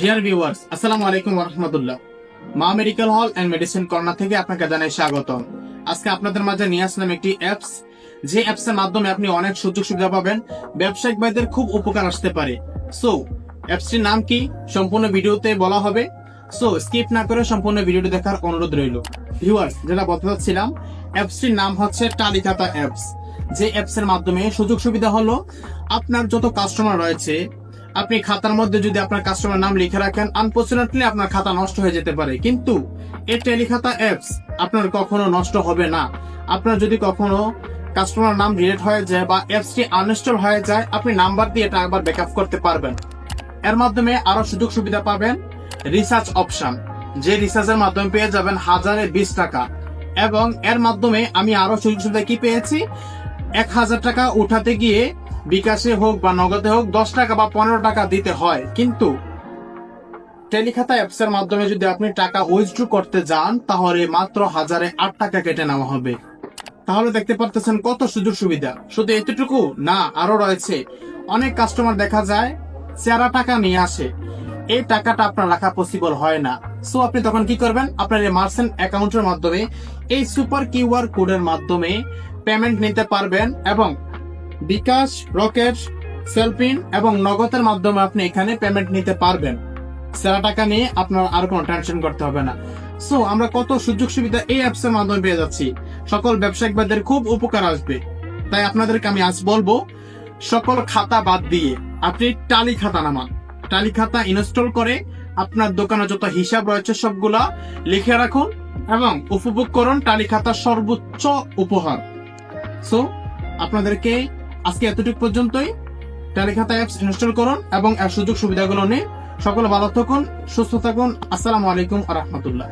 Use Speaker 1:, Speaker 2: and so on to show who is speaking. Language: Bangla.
Speaker 1: ডিয়ার ভিউয়ার্স আসসালামু আলাইকুম রহমতুল্লাহ। মা medical hall and medicine corner থেকে আপনাকে জানাই স্বাগত আজকে আপনাদের মাঝে নিয়ে আসলাম একটি অ্যাপস। যে অ্যাপস এর মাধ্যমে আপনি অনেক সুযোগ সুবিধা পাবেন, ব্যবসায়িক ভাইদের খুব উপকার আসতে পারে। সো অ্যাপসটির নাম কি? সম্পূর্ণ ভিডিওতে বলা হবে। সো স্কিপ না করে সম্পূর্ণ ভিডিওটি দেখার অনুরোধ রইল। ভিউয়ার্স যেটা বলতে চাচ্ছিলাম অ্যাপসটির নাম হচ্ছে টালিখাতা অ্যাপস। যে অ্যাপস এর মাধ্যমে সুযোগ সুবিধা হলো, আপনার যত কাস্টমার রয়েছে আপনি খাতার মধ্যে যদি আপনার কাস্টমার নাম লিখে রাখেন আনফর্চুনেটলি আপনার খাতা নষ্ট হয়ে যেতে পারে। কিন্তু এই টেলিখাতা অ্যাপস আপনার কখনো নষ্ট হবে না। আপনার যদি কখনো কাস্টমার নাম ডিলিট হয়ে যায় বা অ্যাপসটি আনইনস্টল হয়ে যায়, আপনি নাম্বার দিয়ে এটা একবার ব্যাকআপ করতে পারবেন। এর মাধ্যমে আরও সুযোগ সুবিধা পাবেন রিসার্চ অপশন যে রিসার্চের মাধ্যমে পেয়ে যাবেন হাজারে বিশ টাকা। এবং এর মাধ্যমে আমি আরও সুযোগ সুবিধা কি পেয়েছি? এক হাজার টাকা উঠাতে গিয়ে বিকাশে হোক বা নগদে হোক, দশ টাকা বা পনেরো টাকা দিতে হয়। কিন্তু টেলিখাতা অ্যাপস এর মাধ্যমে যদি আপনি টাকা উইথড্র করতে যান, তাহলে মাত্র হাজারে আট টাকা কেটে নেওয়া হবে। তাহলে দেখতে পারতেছেন কত সুযোগ সুবিধা। শুধু এতটুকু? না আরও রয়েছে। অনেক কাস্টমার দেখা যায় চেরা টাকা নিয়ে আসে। এই টাকাটা আপনার রাখা পসিবল হয় না। সো আপনি তখন কি করবেন? আপনার এই মার্চেন্ট অ্যাকাউন্টের মাধ্যমে এই সুপার কিউআর কোডের মাধ্যমে পেমেন্ট নিতে পারবেন এবং বিকাশ, রকেট, সেলফিন এবং নগদের মাধ্যমে আপনি এখানে পেমেন্ট নিতে পারবেন। সেরা টাকা নিয়ে আপনার আর কোনো টেনশন করতে হবে না। সো আমরা কত সুযোগ সুবিধা এই অ্যাপস এর মাধ্যমে পেয়ে যাচ্ছি। সকল ব্যবসায়িকদের খুব উপকার আসবে। তাই আপনাদেরকে আমি আজ বলব, সকল খাতা বাদ দিয়ে আপনি টালি খাতা নামান। টালি খাতা ইনস্টল করে আপনার দোকানে যত হিসাব রয়েছে সবগুলা লিখে রাখুন এবং উপভোগ করুন টালি খাতার সর্বোচ্চ উপহার। সো আপনাদেরকে আজকে এতটুকু পর্যন্তই। টেলিখাতা অ্যাপস ইনস্টল করুন এবং এর সুযোগ সুবিধাগুলো নিয়ে সকলে ভালো থাকুন, সুস্থ থাকুন। আসসালামু আলাইকুম আ রহমতুল্লাহ।